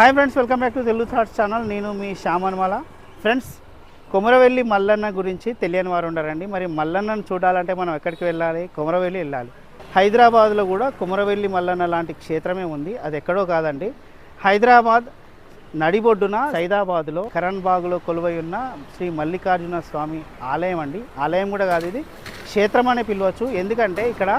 Hi friends welcome back to Telugu thoughts channel నేను మీ Shyamanmala friends Komaravelli Mallanna గురించి తెలియని వారు ఉండరండి. మరి మల్లన్నను చూడాలంటే మనం ఎక్కడికి వెళ్ళాలి? కొమరవెల్లి వెళ్ళాలి. హైదరాబాద్లో కూడా కొమరవెల్లి మల్లన్న లాంటి క్షేత్రమే ఉంది. అది ఎక్కడో కాదండి. హైదరాబాద్ నడిబొడ్డున సైదాబాద్లో కరణ్ బాగ్లో కొలువై ఉన్న శ్రీ మల్లికార్జున స్వామి ఆలయం అండి. ఆలయం కూడా కాదు ఇది క్షేత్రం అనే పిలవచ్చు. ఎందుకంటే ఇక్కడ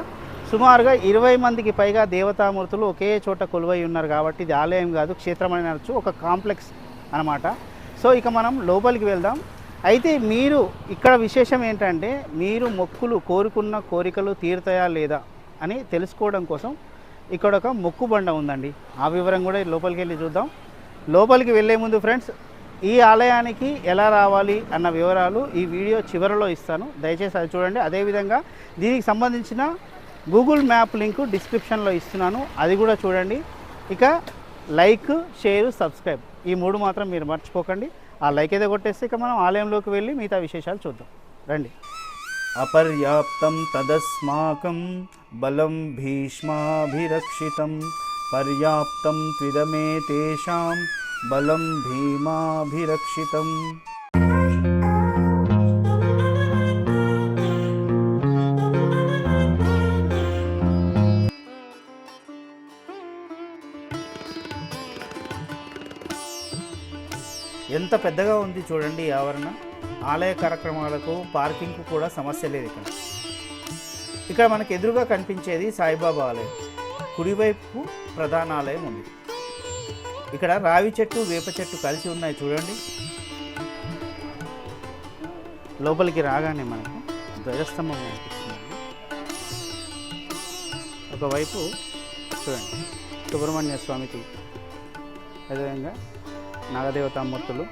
సుమారుగా ఇరవై మందికి పైగా దేవతామూర్తులు ఒకే చోట కొలువై ఉన్నారు కాబట్టి ఇది ఆలయం కాదు క్షేత్రం అని అనొచ్చు ఒక కాంప్లెక్స్ అనమాట సో ఇక మనం లోపలికి వెళ్దాం. అయితే మీరు ఇక్కడ విశేషం ఏంటంటే మీరు మొక్కులు కోరుకున్న కోరికలు తీరుతాయా లేదా అని తెలుసుకోవడం కోసం ఇక్కడ ఒక మొక్కు బండ ఉందండి. ఆ వివరం కూడా లోపలికి వెళ్ళి చూద్దాం. లోపలికి వెళ్ళే ముందు ఫ్రెండ్స్ ఈ ఆలయానికి ఎలా రావాలి అన్న వివరాలు ఈ వీడియో చివరిలో ఇస్తాను. దయచేసి అది చూడండి. అదేవిధంగా దీనికి సంబంధించిన గూగుల్ మ్యాప్ లింక్ డిస్క్రిప్షన్లో ఇస్తున్నాను. అది కూడా చూడండి. ఇక లైక్ షేర్ సబ్స్క్రైబ్ ఈ మూడు మాత్రం మీరు మర్చిపోకండి. ఆ లైక్ అయితే కొట్టేస్తే ఇక మనం ఆలయంలోకి వెళ్ళి మిగతా విశేషాలు చూద్దాం. రండి. అపర్యాప్తం తదస్మాకం బలం భీష్మాభిరక్షితం. పర్యాప్తం త్విదమే తేషాం బలం భీమాభిరక్షితం. ఎంత పెద్దగా ఉంది చూడండి ఈ ఆవరణ. ఆలయ కార్యక్రమాలకు పార్కింగ్కు కూడా సమస్య లేదు ఇక్కడ. ఇక్కడ మనకు ఎదురుగా కనిపించేది సాయిబాబా ఆలయం. కుడివైపు ప్రధాన ఆలయం ఉంది. ఇక్కడ రావి చెట్టు వేప చెట్టు కలిసి ఉన్నాయి చూడండి. లోపలికి రాగానే మనకు ధ్వజస్తంభం కనిపిస్తుంది. ఒకవైపు చూడండి సుబ్రహ్మణ్య స్వామికి అదేవిధంగా నాగదేవతామూర్తులు.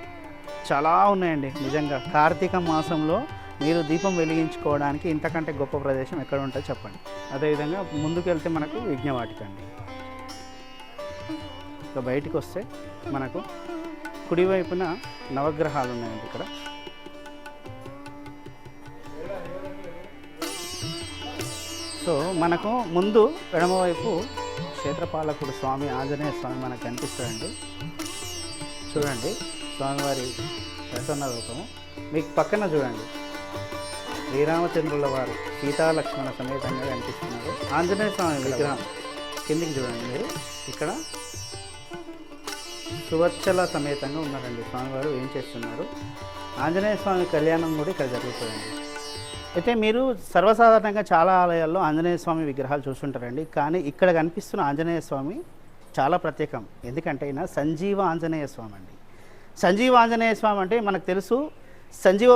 చాలా ఉన్నాయండి నిజంగా. కార్తీక మాసంలో మీరు దీపం వెలిగించుకోవడానికి ఇంతకంటే గొప్ప ప్రదేశం ఎక్కడ ఉంటుందో చెప్పండి. అదేవిధంగా ముందుకెళ్తే మనకు యజ్ఞవాటిక అండి. ఇక బయటికి వస్తే మనకు కుడివైపున నవగ్రహాలు ఉన్నాయండి ఇక్కడ. సో మనకు ముందు ఎడమవైపు క్షేత్రపాలకుడు స్వామి ఆంజనేయ స్వామి మనకు కనిపిస్తాడండి. చూడండి స్వామివారి ప్రసన్న రూపము మీకు పక్కన చూడండి. శ్రీరామచంద్రుల వారు సీతాలక్ష్మణ సమేతంగా కనిపిస్తున్నారు. ఆంజనేయ స్వామి విగ్రహం కిందికి చూడండి మీరు. ఇక్కడ సువచ్చల సమేతంగా ఉన్నారండి స్వామివారు ఏం చేస్తున్నారు? ఆంజనేయ స్వామి కళ్యాణం కూడా ఇక్కడ జరుగుతుందండి. అయితే మీరు సర్వసాధారణంగా చాలా ఆలయాల్లో ఆంజనేయ స్వామి విగ్రహాలు చూస్తుంటారండి. కానీ ఇక్కడ కనిపిస్తున్న ఆంజనేయ స్వామి చాలా ప్రత్యేకం. ఎందుకంటే ఈయన సంజీవ ఆంజనేయ స్వామి అండి. సంజీవ ఆంజనేయ స్వామి అంటే మనకు తెలుసు సంజీవ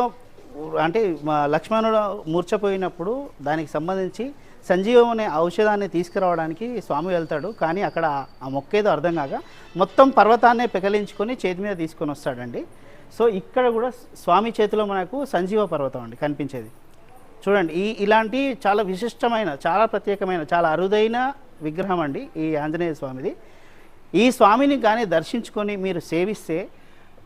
అంటే మా లక్ష్మణుడు మూర్చపోయినప్పుడు దానికి సంబంధించి సంజీవం అనే ఔషధాన్ని తీసుకురావడానికి స్వామి వెళ్తాడు. కానీ అక్కడ ఆ మొక్కేదో అర్థం కాక మొత్తం పర్వతాన్నే పెకలించుకొని చేతి మీద తీసుకొని వస్తాడండి. సో ఇక్కడ కూడా స్వామి చేతిలో మనకు సంజీవ పర్వతం అండి కనిపించేది. చూడండి ఈ ఇలాంటి చాలా విశిష్టమైన చాలా ప్రత్యేకమైన చాలా అరుదైన విగ్రహం అండి ఈ ఆంజనేయ స్వామిది. ఈ స్వామిని కానీ దర్శించుకొని మీరు సేవిస్తే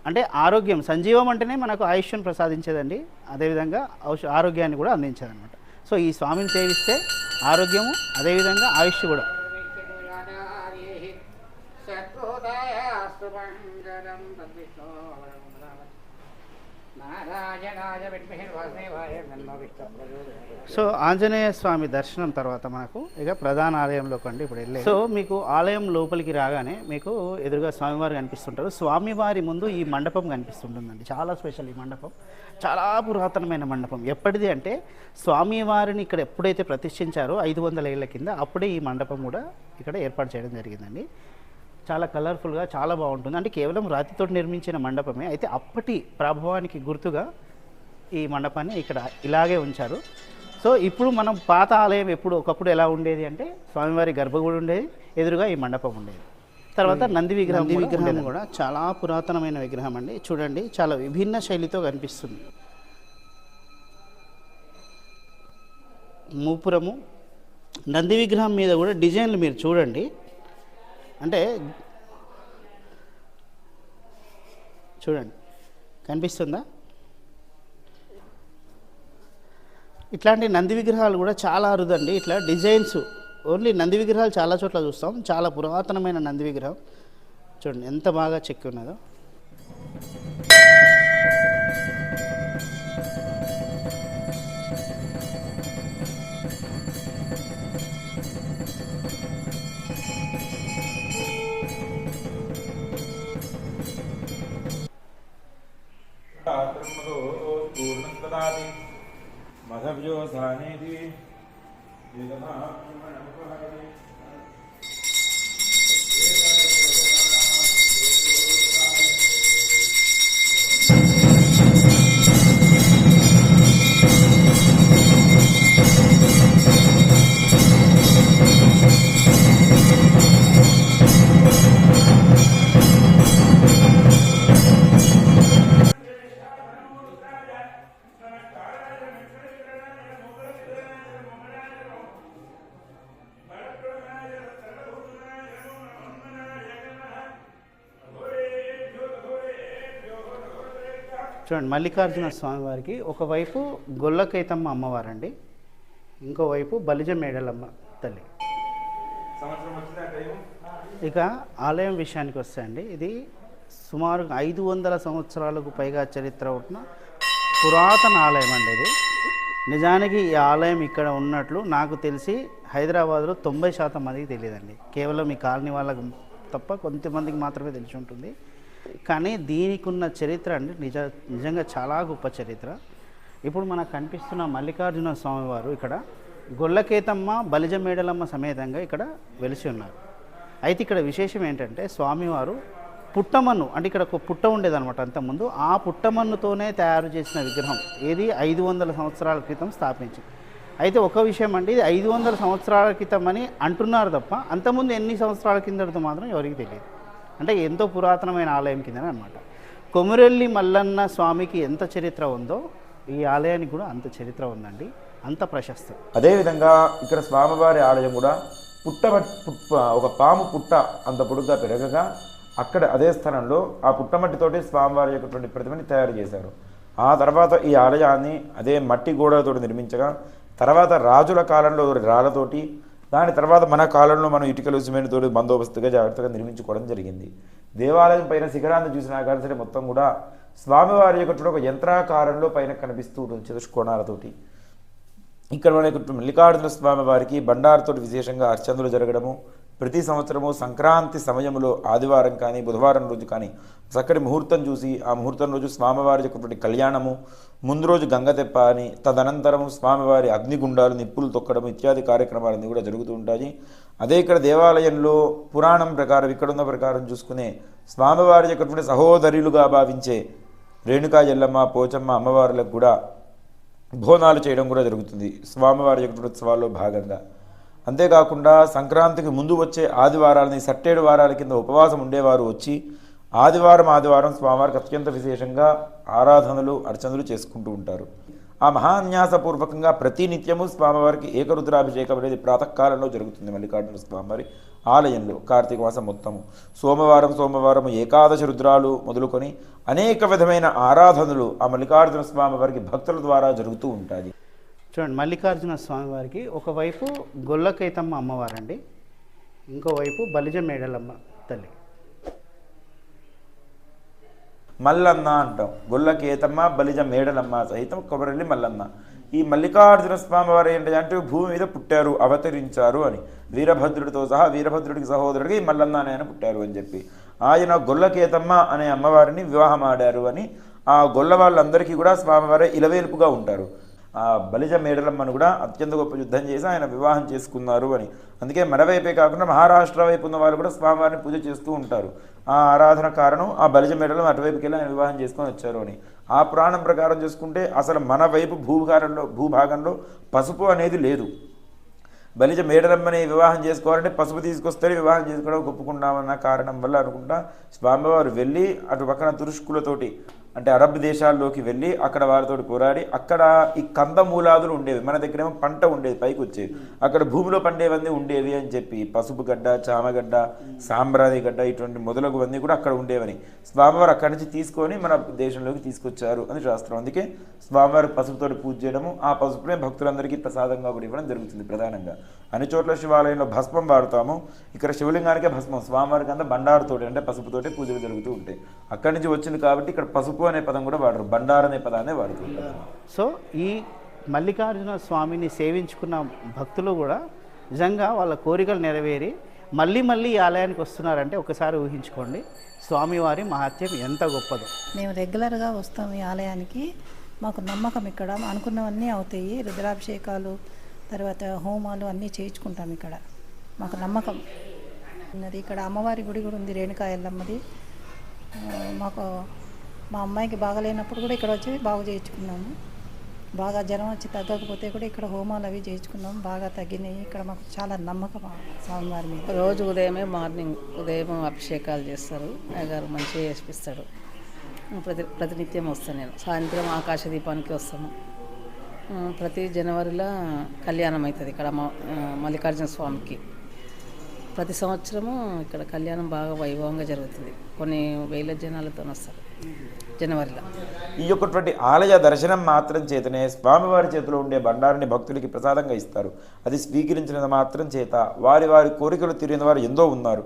అంటే ఆరోగ్యం సంజీవం అంటేనే మనకు ఆయుష్ను ప్రసాదించేదండి. అదేవిధంగా ఔష ఆరోగ్యాన్ని కూడా అందించేదన్నమాట. సో ఈ స్వామిని సేవిస్తే ఆరోగ్యము అదేవిధంగా ఆయుష్ కూడా. నారాయణాయ సో ఆంజనేయ స్వామి దర్శనం తర్వాత మనకు ఇక ప్రధాన ఆలయంలోకి అండి ఇప్పుడు వెళ్ళే సో మీకు ఆలయం లోపలికి రాగానే మీకు ఎదురుగా స్వామివారు కనిపిస్తుంటారు. స్వామివారి ముందు ఈ మండపం కనిపిస్తుంటుందండి. చాలా స్పెషల్ ఈ మండపం. చాలా పురాతనమైన మండపం. ఎప్పటిది అంటే స్వామివారిని ఇక్కడ ఎప్పుడైతే ప్రతిష్ఠించారో ఐదు వందల ఏళ్ళ కింద అప్పుడే ఈ మండపం కూడా ఇక్కడ ఏర్పాటు చేయడం జరిగిందండి. చాలా కలర్ఫుల్గా చాలా బాగుంటుంది. అంటే కేవలం రాతితో నిర్మించిన మండపమే. అయితే అప్పటి ప్రభావానికి గుర్తుగా ఈ మండపాన్ని ఇక్కడ ఇలాగే ఉంచారు. సో ఇప్పుడు మనం పాత ఆలయం ఎప్పుడు ఒకప్పుడు ఎలా ఉండేది అంటే స్వామివారి గర్భగుడి ఉండేది ఎదురుగా ఈ మండపం ఉండేది. తర్వాత నంది విగ్రహం నంది విగ్రహం కూడా చాలా పురాతనమైన విగ్రహం అండి. చూడండి చాలా విభిన్న శైలితో కనిపిస్తుంది. మూపురము నంది విగ్రహం మీద కూడా డిజైన్లు మీరు చూడండి. అంటే చూడండి కనిపిస్తుందా? ఇట్లాంటి నంది విగ్రహాలు కూడా చాలా అరుదండి. ఇట్లా డిజైన్స్ ఓన్లీ నంది విగ్రహాలు చాలా చోట్ల చూస్తాం. చాలా పురాతనమైన నంది విగ్రహం. చూడండి ఎంత బాగా చెక్కి ఉన్నదో. मधव्यो स्थानेति చూడండి మల్లికార్జున స్వామి వారికి ఒకవైపు గొల్లకైతమ్మ అమ్మవారండి ఇంకోవైపు బలిజ మేడలమ్మ తల్లి ఇక ఆలయం విషయానికి వస్తే అండి ఇది సుమారు ఐదు వందల సంవత్సరాలకు పైగా చరిత్ర ఉన్న పురాతన ఆలయం అండి ఇది. నిజానికి ఈ ఆలయం ఇక్కడ ఉన్నట్లు నాకు తెలిసి హైదరాబాద్లో తొంభై శాతం మందికి తెలియదండి. కేవలం ఈ కాలనీ వాళ్ళకు తప్ప కొంతమందికి మాత్రమే తెలిసి ఉంటుంది. కానీ దీనికి ఉన్న చరిత్ర అండి నిజ నిజంగా చాలా గొప్ప చరిత్ర. ఇప్పుడు మనకు కనిపిస్తున్న మల్లికార్జున స్వామివారు ఇక్కడ గొల్లకేతమ్మ బలిజ మేడలమ్మ సమేతంగా ఇక్కడ వెలిసి ఉన్నారు. అయితే ఇక్కడ విశేషం ఏంటంటే స్వామివారు పుట్టమన్ను అంటే ఇక్కడ ఒక పుట్ట ఉండేదన్నమాట అంతకుముందు. ఆ పుట్టమన్నుతోనే తయారు చేసిన విగ్రహం ఏది? ఐదు వందల సంవత్సరాల క్రితం స్థాపించింది అయితే ఒక విషయం అండి ఇది ఐదు వందల సంవత్సరాల క్రితం అని అంటున్నారు తప్ప అంతకుముందు ఎన్ని సంవత్సరాల కిందటితో మాత్రం ఎవరికి తెలియదు. అంటే ఎంతో పురాతనమైన ఆలయం కిందనే అనమాట కొమురెల్లి మల్లన్న స్వామికి ఎంత చరిత్ర ఉందో ఈ ఆలయానికి కూడా అంత చరిత్ర ఉందండి. అంత ప్రశస్తం. అదేవిధంగా ఇక్కడ స్వామివారి ఆలయం కూడా పుట్ట పుట్ట ఒక పాము పుట్ట అంత పొడుగ్గా పెరగగా అక్కడ అదే స్థలంలో ఆ పుట్టమట్టితోటి స్వామివారి యొక్కటువంటి ప్రతిమని తయారు చేశారు. ఆ తర్వాత ఈ ఆలయాన్ని అదే మట్టి గోడలతో నిర్మించగా తర్వాత రాజుల కాలంలో రాళ్ళతోటి దాని తర్వాత మన కాలంలో మనం ఇటుకలు సిమెంట్ తోటి బందోబస్తుగా జాగ్రత్తగా నిర్మించుకోవడం జరిగింది. దేవాలయం పైన శిఖరాన్ని చూసినా కానీ సరే మొత్తం కూడా స్వామివారి యొక్క ఒక యంత్రాకారంలో పైన కనిపిస్తూ ఉంటుంది చతుష్కోణాలతోటి. ఇక్కడ మనకు మల్లికార్జున స్వామి వారికి బండారుతో విశేషంగా అర్చనలు జరగడము ప్రతి సంవత్సరము సంక్రాంతి సమయంలో ఆదివారం కానీ బుధవారం రోజు కానీ చక్కటి ముహూర్తం చూసి ఆ ముహూర్తం రోజు స్వామివారి యొక్క కళ్యాణము ముందు రోజు గంగ తెప్ప అని తదనంతరం స్వామివారి అగ్నిగుండాలు నిప్పులు తొక్కడం ఇత్యాది కార్యక్రమాలన్నీ కూడా జరుగుతూ ఉంటాయి. అదే ఇక్కడ దేవాలయంలో పురాణం ప్రకారం ఇక్కడ ఉన్న ప్రకారం చూసుకునే స్వామివారి యొక్క సహోదరులుగా భావించే రేణుకా ఎల్లమ్మ పోచమ్మ అమ్మవార్లకు కూడా బోనాలు చేయడం కూడా జరుగుతుంది. స్వామివారి యొక్క ఉత్సవాల్లో భాగంగా. అంతేకాకుండా సంక్రాంతికి ముందు వచ్చే ఆదివారాలని సట్టేడు వారాల కింద ఉపవాసం ఉండేవారు వచ్చి ఆదివారం ఆదివారం స్వామివారికి అత్యంత విశేషంగా ఆరాధనలు అర్చనలు చేసుకుంటూ ఉంటారు. ఆ మహాన్యాసపూర్వకంగా ప్రతి నిత్యము స్వామివారికి ఏకరుద్రాభిషేకం అనేది ప్రాతకాలంలో జరుగుతుంది మల్లికార్జున స్వామివారి ఆలయంలో కార్తీక మాసం మొత్తము. సోమవారం సోమవారం ఏకాదశ రుద్రాలు మొదలుకొని అనేక విధమైన ఆరాధనలు ఆ మల్లికార్జున స్వామి వారికి భక్తుల ద్వారా జరుగుతూ ఉంటాయి. చూడండి మల్లికార్జున స్వామివారికి ఒకవైపు గొల్లకైతమ్మ అమ్మవారండి ఇంకోవైపు బలిజ మేడలమ్మ తల్లి. మల్లన్న అంటాం. గొల్లకేతమ్మ బలిజ మేడలమ్మ సహితం కొబ్బరిల్లి మల్లన్న. ఈ మల్లికార్జున స్వామి వారు ఏంటి అంటే భూమి మీద పుట్టారు అవతరించారు అని. వీరభద్రుడితో సహా వీరభద్రుడికి సహోదరుడికి ఈ మల్లన్న అనే ఆయన పుట్టారు అని చెప్పి. ఆయన గొల్లకేతమ్మ అనే అమ్మవారిని వివాహం ఆడారు అని. ఆ గొల్ల వాళ్ళందరికీ కూడా స్వామివారే ఇలవేలుపుగా ఉంటారు. బలిజ మేడలమ్మను కూడా అత్యంత గొప్ప యుద్ధం చేసి ఆయన వివాహం చేసుకున్నారు అని. అందుకే మన వైపే కాకుండా మహారాష్ట్ర వైపు ఉన్న వాళ్ళు కూడా స్వామివారిని పూజ చేస్తూ ఉంటారు. ఆ ఆరాధన కారణం ఆ బలిజ మేడలం అటువైపుకి వెళ్ళి ఆయన వివాహం చేసుకొని వచ్చారు అని. ఆ పురాణం ప్రకారం చూసుకుంటే అసలు మన వైపు భూభాగంలో భూభాగంలో పసుపు అనేది లేదు. బలిజ మేడలమ్మని వివాహం చేసుకోవాలంటే పసుపు తీసుకొస్తే వివాహం చేసుకోవడం ఒప్పుకున్నామన్న కారణం వల్ల అనుకుంటా స్వామివారు వెళ్ళి అటు పక్కన తురుష్కులతోటి అంటే అరబ్ దేశాల్లోకి వెళ్ళి అక్కడ వారితో పోరాడి అక్కడ ఈ కంద మూలాదులు ఉండేవి. మన దగ్గరేమో పంట ఉండేది పైకి వచ్చేది అక్కడ భూమిలో పండేవన్నీ ఉండేవి అని చెప్పి పసుపు గడ్డ చామగడ్డ సాంబ్రాది గడ్డ ఇటువంటి మొదలగువన్నీ కూడా అక్కడ ఉండేవని. స్వామివారు అక్కడి నుంచి తీసుకొని మన దేశంలోకి తీసుకొచ్చారు అని శాస్త్రం. అందుకే స్వామివారి పసుపుతో పూజ చేయడము ఆ పసుపునే భక్తులందరికీ ప్రసాదంగా కూడా ఇవ్వడం జరుగుతుంది ప్రధానంగా. అన్ని చోట్ల శివాలయంలో భస్మం వాడుతాము. ఇక్కడ శివలింగానికే భస్మం. స్వామివారికి అంతా బండారుతోటి అంటే పసుపుతోటే పూజలు జరుగుతూ ఉంటాయి. అక్కడి నుంచి వచ్చింది కాబట్టి ఇక్కడ పసుపు అనే పదం కూడా వాడరు బండారు అనే పదాన్ని వాడుతుంటారు. సో ఈ మల్లికార్జున స్వామిని సేవించుకున్న భక్తులు కూడా నిజంగా వాళ్ళ కోరికలు నెరవేరి మళ్ళీ మళ్ళీ ఈ ఆలయానికి వస్తున్నారంటే ఒకసారి ఊహించుకోండి. స్వామివారి మహత్యం ఎంత గొప్పదో. మేము రెగ్యులర్గా వస్తాం ఈ ఆలయానికి. మాకు నమ్మకం ఇక్కడ. అనుకున్నవన్నీ అవుతాయి. రుద్రాభిషేకాలు తర్వాత హోమాలు అన్నీ చేయించుకుంటాం ఇక్కడ. మాకు నమ్మకం. ఉన్నది ఇక్కడ అమ్మవారి గుడి కూడా ఉంది రేణుకా ఎల్లమ్మది. మాకు మా అమ్మాయికి బాగాలేనప్పుడు కూడా ఇక్కడ వచ్చి బాగు చేయించుకున్నాము. బాగా జ్వరం వచ్చి తగ్గకపోతే కూడా ఇక్కడ హోమాలు అవి చేయించుకున్నాం బాగా తగ్గినాయి. ఇక్కడ మాకు చాలా నమ్మకం స్వామివారి మీద. రోజు ఉదయమే మార్నింగ్ ఉదయం అభిషేకాలు చేస్తారు. అయ్యగారు మంచిగా చేసిపిస్తాడు ప్రతి ప్రతినిత్యం వస్తాను నేను. సాయంత్రం ఆకాశ దీపానికి వస్తాము. ప్రతి జనవరిలో కళ్యాణం అవుతుంది ఇక్కడ మల్లికార్జున స్వామికి. ప్రతి సంవత్సరము ఇక్కడ కళ్యాణం బాగా వైభవంగా జరుగుతుంది. కొన్ని వేల జనాలతో వస్తారు. జనవరిలో. ఈ యొక్కటువంటి ఆలయ దర్శనం మాత్రం చేతనే స్వామివారి చేతిలో ఉండే బండారిని భక్తులకి ప్రసాదంగా ఇస్తారు. అది స్వీకరించిన మాత్రం చేత. వారి వారి కోరికలు తీరిన వారు ఎంతో ఉన్నారు.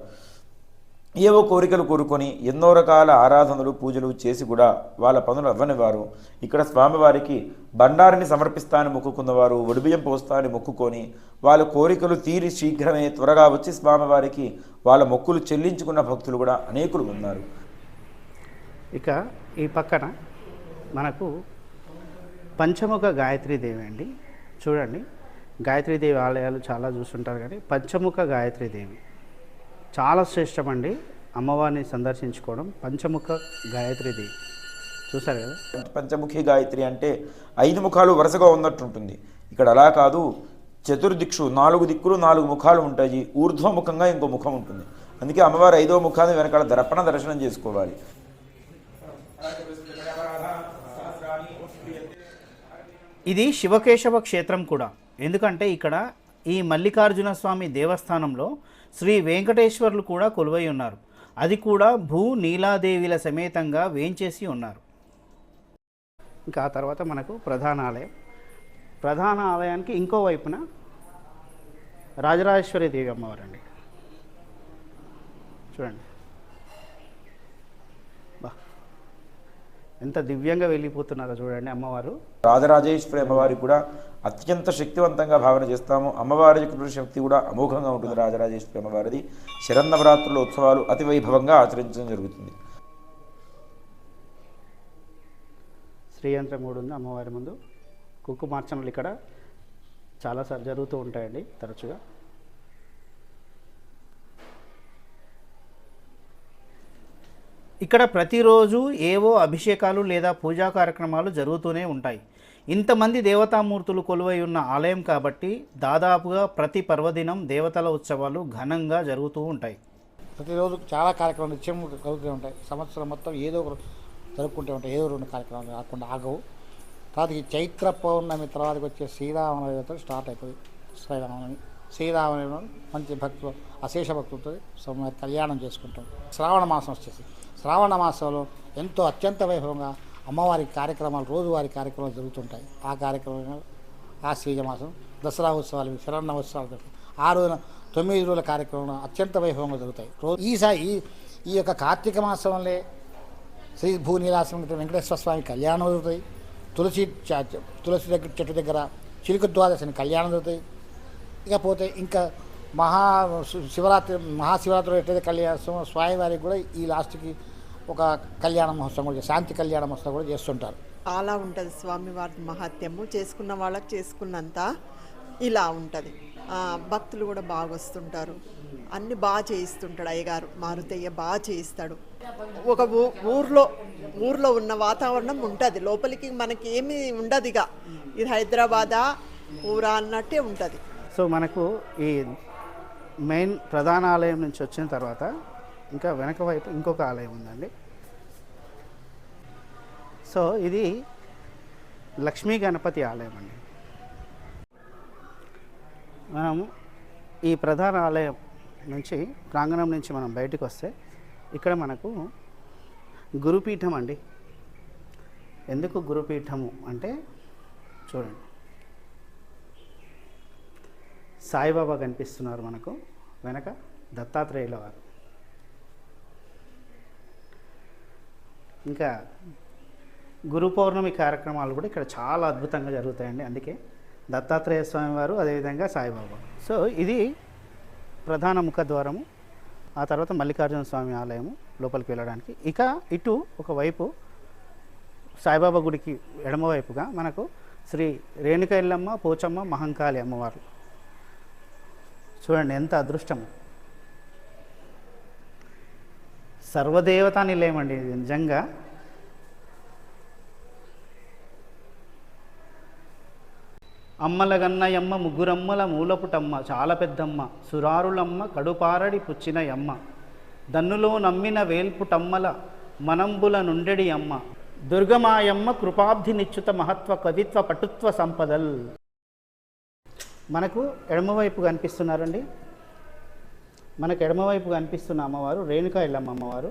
ఏవో కోరికలు కోరుకొని ఎన్నో రకాల ఆరాధనలు పూజలు చేసి కూడా వాళ్ళ పనులు అవ్వనివారు. ఇక్కడ స్వామివారికి బండారిని సమర్పిస్తానని మొక్కుకున్నవారు ఒడిబియ్యం పోస్తానని మొక్కుకొని వాళ్ళ కోరికలు తీరి శీఘ్రమే త్వరగా వచ్చి స్వామివారికి వాళ్ళ మొక్కులు చెల్లించుకున్న భక్తులు కూడా అనేకులు ఉన్నారు. ఇక ఈ పక్కన మనకు పంచముఖ గాయత్రీదేవి అండి. చూడండి గాయత్రీదేవి ఆలయాలు చాలా చూస్తుంటారు కానీ పంచముఖ గాయత్రీదేవి చాలా శ్రేష్టమండి. అమ్మవారిని సందర్శించుకోవడం పంచముఖ గాయత్రీదేవి చూసారు కదా? పంచముఖి గాయత్రి అంటే ఐదు ముఖాలు వరుసగా ఉన్నట్టు ఉంటుంది ఇక్కడ అలా కాదు చతుర్దిక్షు నాలుగు దిక్కులు నాలుగు ముఖాలు ఉంటాయి. ఊర్ధ్వముఖంగా ఇంకో ముఖం ఉంటుంది. అందుకే అమ్మవారి ఐదో ముఖాన్ని వెనకాల దర్పణ దర్శనం చేసుకోవాలి. ఇది శివకేశవ క్షేత్రం కూడా. ఎందుకంటే ఇక్కడ ఈ మల్లికార్జున స్వామి దేవస్థానంలో శ్రీ వెంకటేశ్వర్లు కూడా కొలువై ఉన్నారు. అది కూడా భూ నీలాదేవిల సమేతంగా వేంచేసి ఉన్నారు. ఇంకా ఆ తర్వాత మనకు ప్రధాన ఆలయం. ప్రధాన ఆలయానికి ఇంకో వైపున రాజరాజేశ్వరి దేవి అమ్మవారండి. చూడండి. ఎంత దివ్యంగా వెళ్ళిపోతున్నారో చూడండి అమ్మవారు. రాజరాజేశ్వరి అమ్మవారికి కూడా అత్యంత శక్తివంతంగా భావన చేస్తాము. అమ్మవారి యొక్క శక్తి కూడా అమోఘంగా ఉంటుంది రాజరాజేశ్వరి అమ్మవారిది. శరన్నవరాత్రుల ఉత్సవాలు అతి వైభవంగా ఆచరించడం జరుగుతుంది. శ్రీయంత్రం కూడా ఉంది అమ్మవారి ముందు. కుంకుమార్చనలు ఇక్కడ చాలాసార్లు జరుగుతూ ఉంటాయండి తరచుగా. ఇక్కడ ప్రతిరోజు ఏవో అభిషేకాలు లేదా పూజా కార్యక్రమాలు జరుగుతూనే ఉంటాయి. ఇంతమంది దేవతామూర్తులు కొలువై ఉన్న ఆలయం కాబట్టి దాదాపుగా ప్రతి పర్వదినం దేవతల ఉత్సవాలు ఘనంగా జరుగుతూ ఉంటాయి. ప్రతిరోజు చాలా కార్యక్రమాలు నిత్యం కలుగుతూ ఉంటాయి. సంవత్సరం మొత్తం ఏదో ఒక జరుపుకుంటూ ఉంటాయి. ఏదో రెండు కార్యక్రమాలు కాకుండా ఆగవు. తర్వాత ఈ చైత్ర పౌర్ణమి తర్వాతకి వచ్చే శ్రీరామనవమితో స్టార్ట్ అవుతుంది. శ్రీరామనవమి. శ్రీరామనవమి మంచి భక్తులు అశేష భక్తులతో కళ్యాణం చేసుకుంటాం. శ్రావణ మాసం వచ్చేసి. శ్రావణ మాసంలో ఎంతో అత్యంత వైభవంగా అమ్మవారి కార్యక్రమాలు రోజువారి కార్యక్రమాలు జరుగుతుంటాయి. ఆ కార్యక్రమాలు ఆ శ్రీజమాసం దసరా ఉత్సవాలు శరణ ఉత్సవాలు జరుగుతాయి. ఆ రోజున తొమ్మిది రోజుల కార్యక్రమాలు అత్యంత వైభవంగా జరుగుతాయి. రోజు ఈసారి ఈ ఈ యొక్క కార్తీక మాసంలో శ్రీ భూనీలాసం వెంకటేశ్వర స్వామి కళ్యాణం జరుగుతాయి. తులసి చ- తులసి దగ్గర చెట్టు దగ్గర చిలుక ద్వాదశిని కళ్యాణం జరుగుతాయి. ఇకపోతే ఇంకా మహా శి- శివరాత్రి మహాశివరాత్రి ఎట్లయితే కళ్యాణం స్వామివారికి కూడా ఈ లాస్ట్కి ఒక కళ్యాణ మహోత్సవం కూడా శాంతి కళ్యాణ మహోత్సవం కూడా చేస్తుంటారు. చాలా ఉంటుంది స్వామివారి మహత్యము. చేసుకున్న వాళ్ళకి చేసుకున్నంత ఇలా ఉంటుంది. భక్తులు కూడా బాగా వస్తుంటారు. అన్ని బాగా చేయిస్తుంటాడు అయ్యగారు. మారుతయ్య బాగా చేయిస్తాడు. ఒక ఊ- ఊర్లో ఊర్లో ఉన్న వాతావరణం ఉంటుంది. లోపలికి మనకి ఏమీ ఉండదు ఇక ఇది హైదరాబాదా ఊరా అన్నట్టే ఉంటుంది. సో మనకు ఈ మెయిన్ ప్రధాన ఆలయం నుంచి వచ్చిన తర్వాత ఇంకా వెనక వైపు ఇంకొక ఆలయం ఉందండి. సో ఇది లక్ష్మీ గణపతి ఆలయం అండి. మనం ఈ ప్రధాన ఆలయం నుంచి ప్రాంగణం నుంచి మనం బయటకు వస్తే ఇక్కడ మనకు గురుపీఠం అండి. ఎందుకు గురుపీఠము అంటే చూడండి. సాయిబాబా కనిపిస్తున్నారు మనకు వెనక దత్తాత్రేయుల వారు. ఇంకా గురు పౌర్ణమి కార్యక్రమాలు కూడా ఇక్కడ చాలా అద్భుతంగా జరుగుతాయండి. అందుకే దత్తాత్రేయ స్వామి వారు అదేవిధంగా సాయిబాబా. సో ఇది ప్రధాన ముఖద్వారము ఆ తర్వాత మల్లికార్జున స్వామి ఆలయము లోపలికి వెళ్ళడానికి. ఇక ఇటు ఒకవైపు సాయిబాబా గుడికి ఎడమవైపుగా మనకు శ్రీ రేణుక ఎల్లమ్మ పోచమ్మ మహంకాళి అమ్మవారు చూడండి ఎంత అదృష్టము. సర్వదేవతా నిలయమండి ఇది నిజంగా. అమ్మల గన్నయమ్మ ముగ్గురమ్మల మూలపుటమ్మ చాలా పెద్దమ్మ. సురారులమ్మ కడుపారడి పుచ్చిన యమ్మ. దన్నులో నమ్మిన వేల్పుటమ్మల మనంబుల నుండెడి అమ్మ దుర్గమాయమ్మ కృపాబ్ధి నిచ్యుత మహత్వ కవిత్వ పటుత్వ సంపదల్. మనకు ఎడమవైపు కనిపిస్తున్నారండి. మనకు ఎడమవైపు కనిపిస్తున్న అమ్మవారు రేణుకా ఇళ్ళమ్మ అమ్మవారు.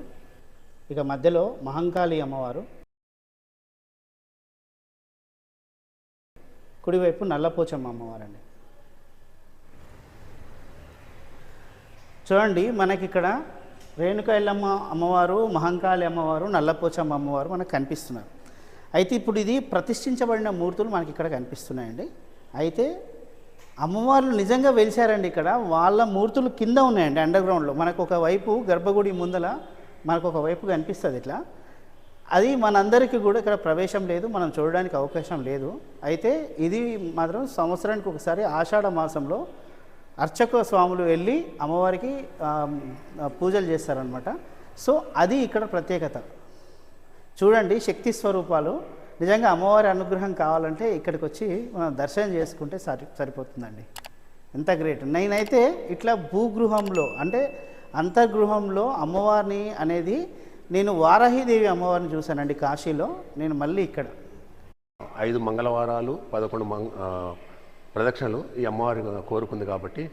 ఇక మధ్యలో మహంకాళి అమ్మవారు. కుడివైపు నల్లపోచమ్మ అమ్మవారండి. చూడండి మనకి ఇక్కడ రేణుకా ఎల్లమ్మ అమ్మవారు మహంకాళి అమ్మవారు నల్లపోచమ్మ అమ్మవారు మనకు కనిపిస్తున్నారు. అయితే ఇప్పుడు ఇది ప్రతిష్ఠించబడిన మూర్తులు మనకి ఇక్కడ కనిపిస్తున్నాయండి. అయితే అమ్మవార్లు నిజంగా వెలిశారండి ఇక్కడ. వాళ్ళ మూర్తులు కింద ఉన్నాయండి అండర్ గ్రౌండ్లో మనకు ఒకవైపు గర్భగుడి ముందల మనకు ఒకవైపు కనిపిస్తుంది ఇట్లా. అది మనందరికీ కూడా ఇక్కడ ప్రవేశం లేదు మనం చూడడానికి అవకాశం లేదు. అయితే ఇది మాత్రం సంవత్సరానికి ఒకసారి ఆషాఢ మాసంలో అర్చక స్వాములు వెళ్ళి అమ్మవారికి పూజలు చేస్తారనమాట సో అది ఇక్కడ ప్రత్యేకత. చూడండి శక్తి స్వరూపాలు. నిజంగా అమ్మవారి అనుగ్రహం కావాలంటే ఇక్కడికి వచ్చి మనం దర్శనం చేసుకుంటే సరి సరిపోతుందండి. ఎంత గ్రేట్. నేనైతే ఇట్లా భూగృహంలో అంటే అంతర్గృహంలో అమ్మవారిని అనేది నేను వారాహిదేవి అమ్మవారిని చూశానండి కాశీలో. నేను మళ్ళీ ఇక్కడ. ఐదు మంగళవారాలు పదకొండు మంగ ప్రదక్షిణలు ఈ అమ్మవారి కోరుకుంది కాబట్టి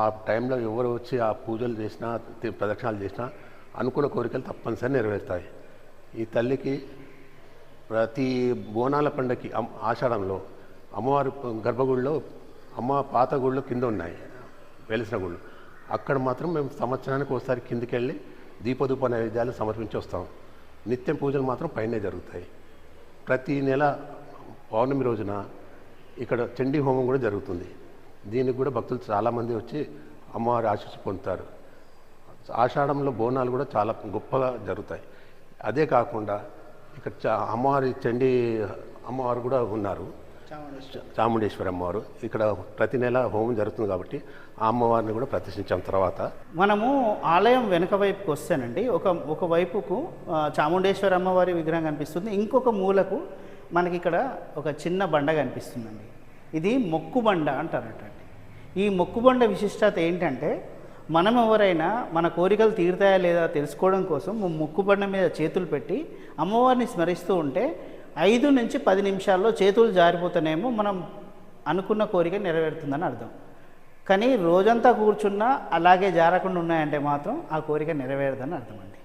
ఆ టైంలో ఎవరు వచ్చి ఆ పూజలు చేసినా ప్రదక్షిణాలు చేసినా అనుకున్న కోరికలు తప్పనిసరి నెరవేరుతాయి. ఈ తల్లికి ప్రతి బోనాల పండగకి ఆషాఢంలో అమ్మవారి గర్భగుడిలో అమ్మ పాత గుళ్ళు కింద ఉన్నాయి వెలిసిన గుళ్ళు. అక్కడ మాత్రం మేము సంవత్సరానికి ఒకసారి కిందికి వెళ్ళి దీపదూప నైవేద్యాలు సమర్పించి వస్తాం. నిత్యం పూజలు మాత్రం పైనే జరుగుతాయి. ప్రతి నెల పౌర్ణమి రోజున ఇక్కడ చండీ హోమం కూడా జరుగుతుంది. దీనికి కూడా భక్తులు చాలామంది వచ్చి అమ్మవారి ఆశీస్సు పొందుతారు. ఆషాఢంలో బోనాలు కూడా చాలా గొప్పగా జరుగుతాయి. అదే కాకుండా ఇక్కడ చా- అమ్మవారి చండీ అమ్మవారు కూడా ఉన్నారు. చాముండేశ్వరి. అమ్మవారు ఇక్కడ ప్రతి నెల హోమం జరుగుతుంది కాబట్టి ఆ అమ్మవారిని కూడా ప్రతిష్ఠించాం తర్వాత. మనము ఆలయం వెనుక వైపుకి వస్తేనండి ఒక ఒక వైపుకు చాముండేశ్వరి అమ్మవారి విగ్రహం కనిపిస్తుంది. ఇంకొక మూలకు మనకి ఇక్కడ ఒక చిన్న బండ కనిపిస్తుందండి. ఇది మొక్కుబండ అంటారటండి. ఈ మొక్కుబండ విశిష్టత ఏంటంటే మనం ఎవరైనా మన కోరికలు తీరుతాయా లేదా తెలుసుకోవడం కోసం ఓ మీద చేతులు పెట్టి అమ్మవారిని స్మరిస్తూ ఉంటే ఐదు నుంచి పది నిమిషాల్లో చేతులు జారిపోతేనేమో మనం అనుకున్న కోరిక నెరవేరుతుందని అర్థం. కానీ రోజంతా కూర్చున్నా అలాగే జారకుండా ఉన్నాయంటే మాత్రం ఆ కోరిక నెరవేరదని అర్థం అండి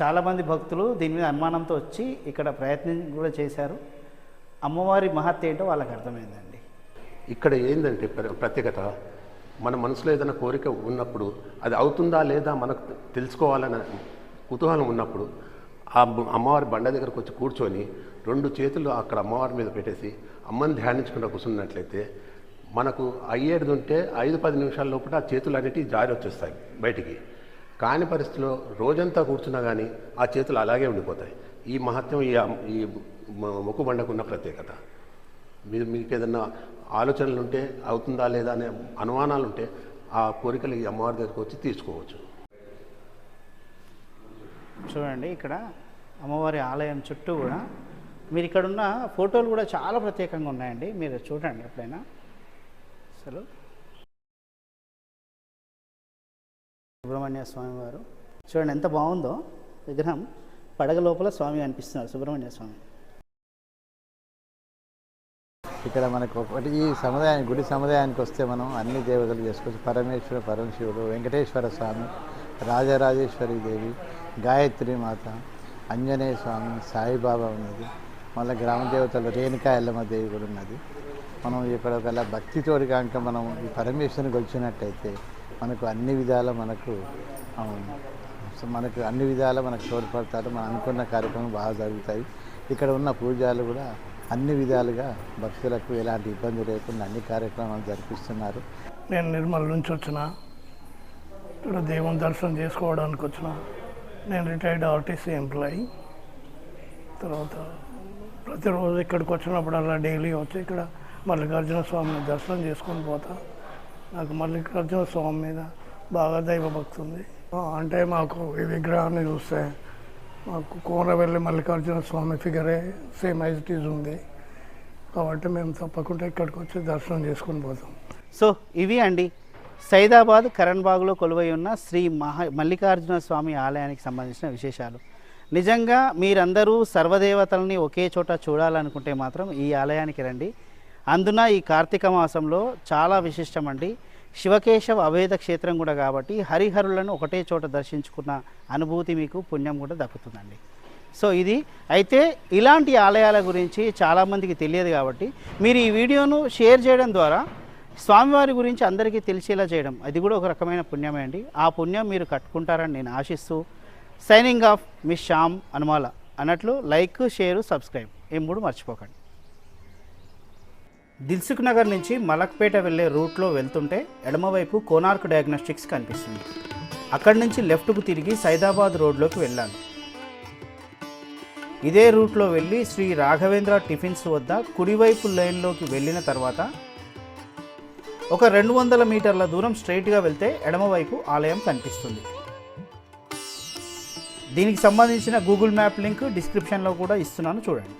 చాలామంది భక్తులు దీని మీద అనుమానంతో వచ్చి ఇక్కడ ప్రయత్నం కూడా చేశారు. అమ్మవారి మహత్య ఏంటో వాళ్ళకి అర్థమైందండి. ఇక్కడ ఏంటంటే ప్రత్యేకత? మన మనసులో ఏదైనా కోరిక ఉన్నప్పుడు అది అవుతుందా లేదా మనకు తెలుసుకోవాలన్న కుతూహలం ఉన్నప్పుడు ఆ అమ్మవారి బండ దగ్గరకు వచ్చి కూర్చొని రెండు చేతులు అక్కడ అమ్మవారి మీద పెట్టేసి అమ్మని ధ్యానించుకుంటూ కూర్చున్నట్లయితే మనకు అయ్యేది ఉంటే ఐదు పది నిమిషాల లోపల ఆ చేతులు అనేటివి జారి వచ్చేస్తాయి బయటికి. కాని పరిస్థితిలో రోజంతా కూర్చున్నా కానీ ఆ చేతులు అలాగే ఉండిపోతాయి. ఈ మహత్యం ఈ ఈ మ- మొక్కుబండకు ఉన్న ప్రత్యేకత. మీరు మీకు ఏదన్నా ఆలోచనలు ఉంటే అవుతుందా లేదా అనే అనుమానాలు ఉంటే ఆ కోరికలు ఈ అమ్మవారి దగ్గరికి వచ్చి తీసుకోవచ్చు. చూడండి ఇక్కడ అమ్మవారి ఆలయం చుట్టూ కూడా మీరు ఇక్కడ ఉన్న ఫోటోలు కూడా చాలా ప్రత్యేకంగా ఉన్నాయండి. మీరు చూడండి ఎప్పుడైనా. అసలు సుబ్రహ్మణ్య స్వామి వారు. చూడండి ఎంత బాగుందో విగ్రహం పడగ లోపల స్వామి అనిపిస్తున్నారు సుబ్రహ్మణ్య స్వామి. ఇక్కడ మనకు ఒకటి ఈ సముదాయానికి గుడి సముదాయానికి వస్తే మనం అన్ని దేవతలు చేసుకోవచ్చు పరమేశ్వర పరమశివుడు వెంకటేశ్వర స్వామి రాజరాజేశ్వరి దేవి గాయత్రి మాత ఆంజనేయ స్వామి సాయిబాబా ఉన్నది. మళ్ళీ గ్రామ దేవతలు రేణుకా ఎల్లమ్మ దేవి కూడా ఉన్నది. మనం ఇక్కడ ఒకవేళ భక్తితోటి కనుక మనం ఈ పరమేశ్వరుని గొలిచినట్టయితే మనకు అన్ని విధాల మనకు సో మనకు అన్ని విధాల మనకు తోడ్పడతారు. మనం అనుకున్న కార్యక్రమం బాగా జరుగుతాయి. ఇక్కడ ఉన్న పూజలు కూడా అన్ని విధాలుగా భక్తులకు ఎలాంటి ఇబ్బంది లేకుండా అన్ని కార్యక్రమాలు జరిపిస్తున్నారు. నేను నిర్మల్ నుంచి వచ్చిన ఇక్కడ దేవుని దర్శనం చేసుకోవడానికి వచ్చిన. నేను రిటైర్డ్ ఆర్టీసీ ఎంప్లాయీ తర్వాత ప్రతిరోజు ఇక్కడికి వచ్చినప్పుడల్లా డైలీ వచ్చి ఇక్కడ మల్లికార్జున స్వామిని దర్శనం చేసుకొని పోతా. నాకు మల్లికార్జున స్వామి మీద బాగా దైవభక్తి ఉంది. అంటే మాకు ఈ విగ్రహాన్ని చూస్తే మాకు కోనవెల్లి మల్లికార్జున స్వామి ఫిగరే సేమ్ యాజ్ ఇట్ ఈజ్ ఉంది. కాబట్టి మేము తప్పకుండా ఇక్కడికి వచ్చి దర్శనం చేసుకొని పోతాం. సో ఇవి అండి. సైదాబాద్ కరణ్బాగ్లో కొలువై ఉన్న శ్రీ మహా మల్లికార్జున స్వామి ఆలయానికి సంబంధించిన విశేషాలు. నిజంగా మీరందరూ సర్వదేవతల్ని ఒకే చోట చూడాలనుకుంటే మాత్రం ఈ ఆలయానికి రండి. అందున ఈ కార్తీక మాసంలో చాలా విశిష్టం అండి. శివకేశవ అభేద క్షేత్రం కూడా కాబట్టి హరిహరులను ఒకటే చోట దర్శించుకున్న అనుభూతి మీకు పుణ్యం కూడా దక్కుతుందండి. సో ఇది అయితే ఇలాంటి ఆలయాల గురించి చాలామందికి తెలియదు కాబట్టి మీరు ఈ వీడియోను షేర్ చేయడం ద్వారా స్వామివారి గురించి అందరికీ తెలిసేలా చేయడం అది కూడా ఒక రకమైన పుణ్యమే అండి. ఆ పుణ్యం మీరు కట్టుకుంటారని నేను ఆశిస్తూ signing off miss Shyam Anumala అన్నట్లు లైక్ షేర్ సబ్స్క్రైబ్ ఈ మూడు మర్చిపోకండి. దిల్సుఖ్ నగర్ నుంచి మలక్పేట వెళ్ళే రూట్లో వెళ్తుంటే ఎడమవైపు కోనార్క్ డయాగ్నోస్టిక్స్ కనిపిస్తుంది. అక్కడి నుంచి లెఫ్ట్కు తిరిగి సైదాబాద్ రోడ్లోకి వెళ్ళాను. ఇదే రూట్లో వెళ్ళి శ్రీ రాఘవేంద్ర టిఫిన్స్ వద్ద కుడివైపు లైన్లోకి వెళ్ళిన తర్వాత ఒక రెండు వందల మీటర్ల దూరం స్ట్రైట్గా వెళ్తే ఎడమవైపు ఆలయం కనిపిస్తుంది. దీనికి సంబంధించిన గూగుల్ మ్యాప్ లింక్ డిస్క్రిప్షన్లో కూడా ఇస్తున్నాను చూడండి.